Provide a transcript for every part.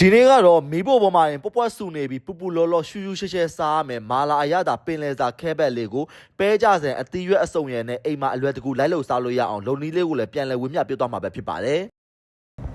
ဒီနေ့ကတော့မီးဖို့ပေါ်မှာရင်ပွက်ပွက်ဆူနေပြီးပူပူလောလောရှူရှူရှဲရှဲစားရမယ်မာလာအရသာပင်လယ်စာခဲဘက်လေးကိုပဲကြစံအသီးရွက်အစုံရံနဲ့အိမ်မှာအလွယ်တကူလိုက်လို့စားလို့ရအောင်လုံနီးလေးကိုလည်းပြန်လဲဝင်းမြပြတ်သွားမှာပဲဖြစ်ပါတယ်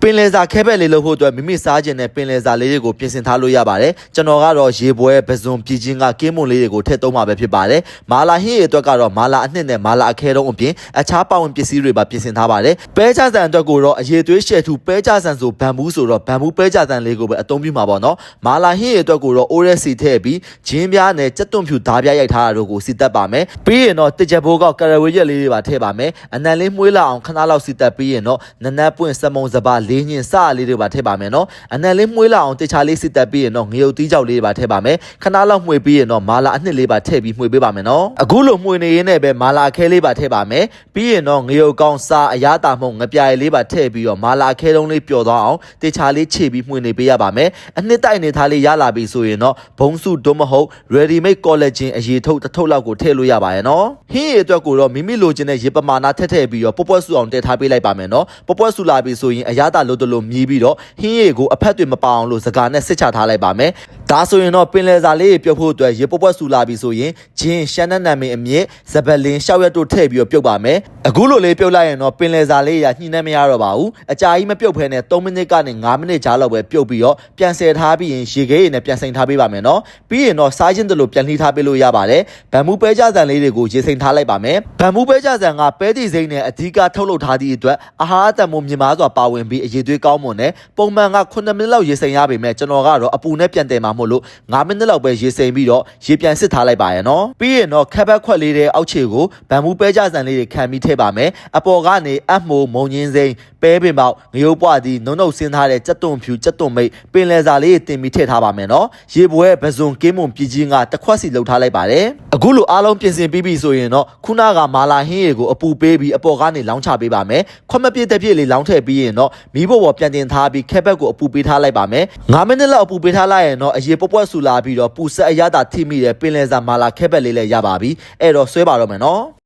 ပင်လယ်စာခဲဘက်လေးလို့ဖို့အတွက်မိမိစားခြင်းနဲ့ပင်လယ်စာလေးတွေကိုပြင်ဆင်ထားလို့ရပါတယ်ကျွန်တော်ကတော့ရေပွဲပဇွန်ပြည်ချင်းကကင်းမွန်လေးတွေကိုထည့်သုံးမှာပဲဖြစ်ပါတယ်မာလာဟင်းရဲ့အတွက်ကတော့မာလာအနှစ်နဲ့မာလာအခဲတုံးအပြင်အခြားပဝင်ပစ္စည်းတွေပါပြင်ဆင်ထားပါတယ်ပဲကြစံအတွက်ကိုတော့အရေသွေးရှယ်ထူပဲကြစံဆိုဘန်ဘူးဆိုတော့ဘန်ဘူးပဲကြစံလေးကိုပဲအသုံးပြုမှာပေါ့နော်မာလာဟင်းရဲ့အတွက်ကိုတော့အိုးရက်စီထည့်ပြီးဂျင်းပြားနဲ့ကြက်သွန်ဖြူဓားပြားရိုက်ထားတာတို့ကိုစီတက်ပါမယ်ပြီးရင်တော့တစ်ချက်ဘိုးကကရဝေးရက်လေးတွေပါထည့်ပါမယ်အနံလေးမှုေးလာအောင်ခဏလောက်စီတက်ပြီးရင်တော့နနက်ပွင့်စမုံစပါလေးညင်စလေးတွေပါထည့်ပါမယ်နော်အနံလေးမှုေးလာအောင်တခြားလေးစီတက်ပြီးရင်တော့ငရုတ်သီးကြောက်လေးတွေပါထည့်ပါမယ်ခဏလောက်မှုေးပြီးရင်တော့မာလာအနှစ်လေးပါထည့်ပြီးမှုေးပေးပါမယ်နော်အခုလိုမှုေးနေရင်းနဲ့ပဲမာလာအခဲလေးပါထည့်ပါမယ်ပြီးရင်တော့ငရုတ်ကောင်းစားအရသာမှုန့်ငပြားရည်လေးပါထည့်ပြီးတော့မာလာအခဲလုံးလေးပျော်သွားအောင်တခြားလေးခြေပြီးမှုေးနေပေးရပါမယ်အနှစ်တိုက်နေသားလေးရလာပြီဆိုရင်တော့ဘုံစုဒုမဟုတ် ready made collagen အရေထုတ်တစ်ထုပ်လောက်ကိုထည့်လို့ရပါရဲ့နော်ဟင်းရည်အတွက်ကိုတော့မိမိလိုချင်တဲ့ရေပမာဏထည့်ထည့်ပြီးတော့ပွက်ပွက်ဆူအောင်တည်ထားပေးလိုက်ပါမယ်နော်ပွက်ပွက်ဆူလာပြီဆိုရင်အရသာလို့တလို့မြည်ပြီးတော့ဟင်းရည်ကိုအဖက်တွေမပအောင်လို့စကားနဲ့စစ်ချထားလိုက်ပါမယ် ဒါဆိုရင်တော့ပင်လယ်စာလေးပြုတ်ဖို့အတွက်ရေပွက်ပွက်ဆူလာပြီဆိုရင်ဂျင်းရှမ်းနက်နံမင်အမြင့်ဇပလင်ရှောက်ရက်တို့ထည့်ပြီးတော့ပြုတ်ပါမယ်အခုလိုလေးပြုတ်လိုက်ရင်တော့ပင်လယ်စာလေးရညှိနှဲမရတော့ပါဘူးအကြာကြီးမပြုတ်ဖဲနဲ့3မိနစ်ကနေ5မိနစ်ကြားလောက်ပဲပြုတ်ပြီးတော့ပြန်ဆယ်ထားပြီးရင်ရေခဲရည်နဲ့ပြန်စိန်ထားပေးပါမယ်နော်ပြီးရင်တော့စားခြင်းတလို့ပြန်လှီးထားပေးလို့ရပါတယ်ဗန်မူပဲကြဆန်လေးတွေကိုရေစိန်ထားလိုက်ပါမယ်ဗန်မူပဲကြဆန်ကပဲတီစိမ့်နဲ့အဓိကထုတ်လုပ်ထားသည့်အတွက်အာဟာရတန်ဖိုးမြင့်မားစွာပါဝင်ပြီးအရေးသွေးကောင်းမွန်တဲ့ပုံမှန်က9မိနစ်လောက်ရေစိန်ရပေမဲ့ကျွန်တော်ကတော့အပူနဲ့ပြန်တယ်မှာမို့လို့9မိနစ်လောက်ပဲရေစိန်ပြီးတော့ရေပြန်စစ်ထားလိုက်ပါရနော်ပြီးရင်တော့ခက်ဘက်ခွက်လေးတဲ့အောက်ခြေကိုဗန်မူပဲကြဆန်လေးတွေခံပြီးထည့်ပါမယ်အပေါ်ကနေအမိုးမုံညင်းစိမ့်ပဲပင်ပေါက်ငရုတ်ပွားသည်နုံနုံဆင်းထားတဲ့ကြက်သွန်ဖြူကြက်သွန်မိတ်ပင်လယ်စာလေးတွေတင်ပြီးထည့်ထားပါမယ်နော်ရေပွဲပဇွန်ကင်းမွန်ပြည်ကြီးကတစ်ခွက်စီလှုပ်ထားလိုက်ပါတယ် အခုလိုအားလုံးပြင်ဆင်ပြီးပြီဆိုရင်တော့ခုနကမာလာဟင်းရေကိုအပူပေးပြီးအပေါ်ကနေလောင်းချပေးပါမယ်ခွက်မပြည့်တဲ့ပြည့်လေးလောင်းထည့်ပြီးရင်တော့မီးပေါ်ပေါ်ပြန်တင်ထားပြီးခက်ဘက်ကိုအပူပေးထားလိုက်ပါမယ်9မိနစ်လောက်အပူပေးထားလိုက်ရင်တော့အရေပွက်ပွက်ဆူလာပြီးတော့ပူဆက်အရသာထိမိတဲ့ပင်လယ်စာမာလာခက်ဘက်လေးလည်းရပါပြီအဲ့တော့ဆွဲပါတော့မယ်နော်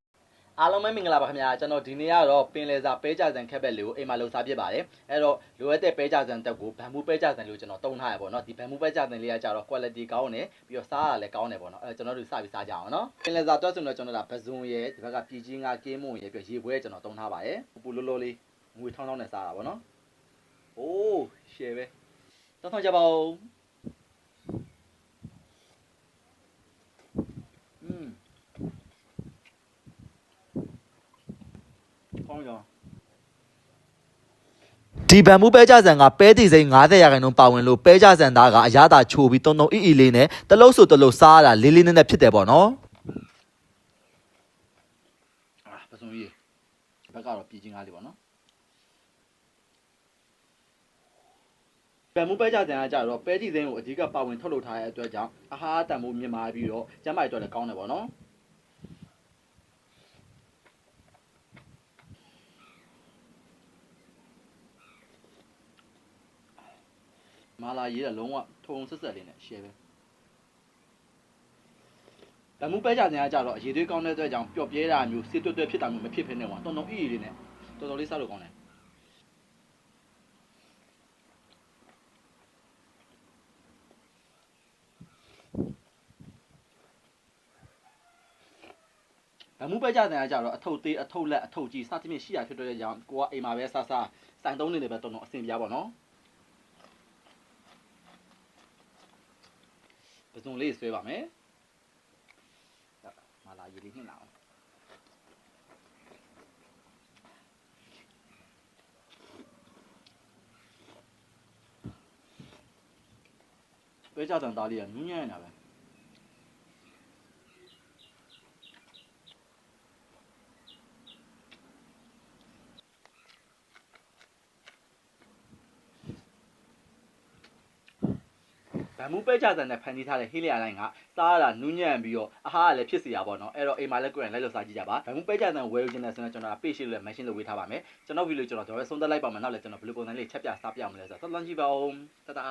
အားလုံးပဲမင်္ဂလာပါခင်ဗျာကျွန်တော်ဒီနေ့ကတော့ပင်လယ်စာပဲကြစံခက်ဘက်လေးကိုအိမ်မှာလှူစားဖြစ်ပါတယ်အဲ့တော့လိုအပ်တဲ့ပဲကြစံတက်ကိုဗန်မူပဲကြစံလို့ကျွန်တော်တုံးထားရပေါ့နော်ဒီဗန်မူပဲကြစံလေးကကြတော့ quality ကောင်းတယ်ပြီးတော့စားရလည်းကောင်းတယ်ပေါ့နော်အဲ့တော့ကျွန်တော်တို့စပြီးစားကြအောင်နော်ပင်လယ်စာတွက်ဆိုတော့ကျွန်တော်ဒါပဇွန်ရဲ့ဒီဘက်ကပြည်ကြီးငါကင်းမွန်ရဲ့ပြီးရေပွဲကျွန်တော်တုံးထားပါတယ်ပူလောလောလေးငွေထောင်းထောင်းနဲ့စားတာပေါ့နော်အိုးရှယ်ပဲတောင်းထောင်းကြပါဦး ကောင်းကြောင်ဒီဗန်မူပဲကြဆန်ကပဲတီစိမ်း90ရာခိုင်နှုန်းပါဝင်လို့ပဲကြဆန်သားကအရသာချိုပြီးတုံတုံအီအီလေးနဲ့တလုံးဆိုတလုံးစားရတာလေးလေးနက်နက်ဖြစ်တယ်ပေါ့နော်အာပစုံကြီးဒီဘက်ကတော့ပြည်ချင်းကားလေးပေါ့နော်ပယ်မှုပဲကြတဲ့ကကြတော့ပဲတီစိမ်းကိုအဓိကပါဝင်ထုတ်လုပ်ထားတဲ့အတွက်ကြောင့်အဟာတန်မှုမြင်မာပြီးတော့ကျမ်းမာရေးအတွက်လည်းကောင်းတယ်ပေါ့နော် မာလာရေးတဲ့လုံးဝထုံဆက်ဆက်လေးနဲ့ share ပဲဗမှုပဲကြတဲ့ကကြတော့အရေးသွေးကောင်းတဲ့အတွက်ကြောင့်ပျော့ပြဲတာမျိုးစစ်တွတ်တွတ်ဖြစ်တာမျိုးမဖြစ်ဖ ೇನೆ ကွာတုံတုံအီအီလေးနဲ့တော်တော်လေးစားလို့ကောင်းတယ်ဗမှုပဲကြတဲ့ကကြတော့အထုပ်သေးအထုပ်လက်အထုပ်ကြီးစသဖြင့်ရှိရဖြစ်တဲ့ကြောင့်ကိုကအိမ်မှာပဲစားစားစိုင်သုံးနေတယ်ပဲတုံတုံအဆင်ပြေပါတော့ ပစုံလေးဆွဲပါမယ်မလာရေလေးနှင်လာအောင်ပဲကြတဲ့သားလေးကနူးညံ့နေတာပဲ မူပဲကြတန်နဲ့ဖန်တီးထားတဲ့ဟေးလျာလိုင်းကစားရတာနူးညံ့ပြီးတော့အဟားကလည်းဖြစ်စီရပါတော့အဲ့တော့အိမ်မှာလည်းကိုယ်တိုင်လိုက်လို့စားကြည့်ကြပါဗန်မူပဲကြတန်ဝယ်ယူခြင်းနဲ့ဆိုတော့ကျွန်တော်က page လေးလည်း mention လုပ်ဝေးထားပါမယ်ကျွန်တော်ဗီဒီယိုကျွန်တော်တော့ဆုံးသက်လိုက်ပါမယ်နောက်လည်းကျွန်တော်ဘယ်လိုပုံစံလေးချက်ပြစားပြအောင်လဲဆိုတော့တော်တော်ကြည့်ပါဦးတတာ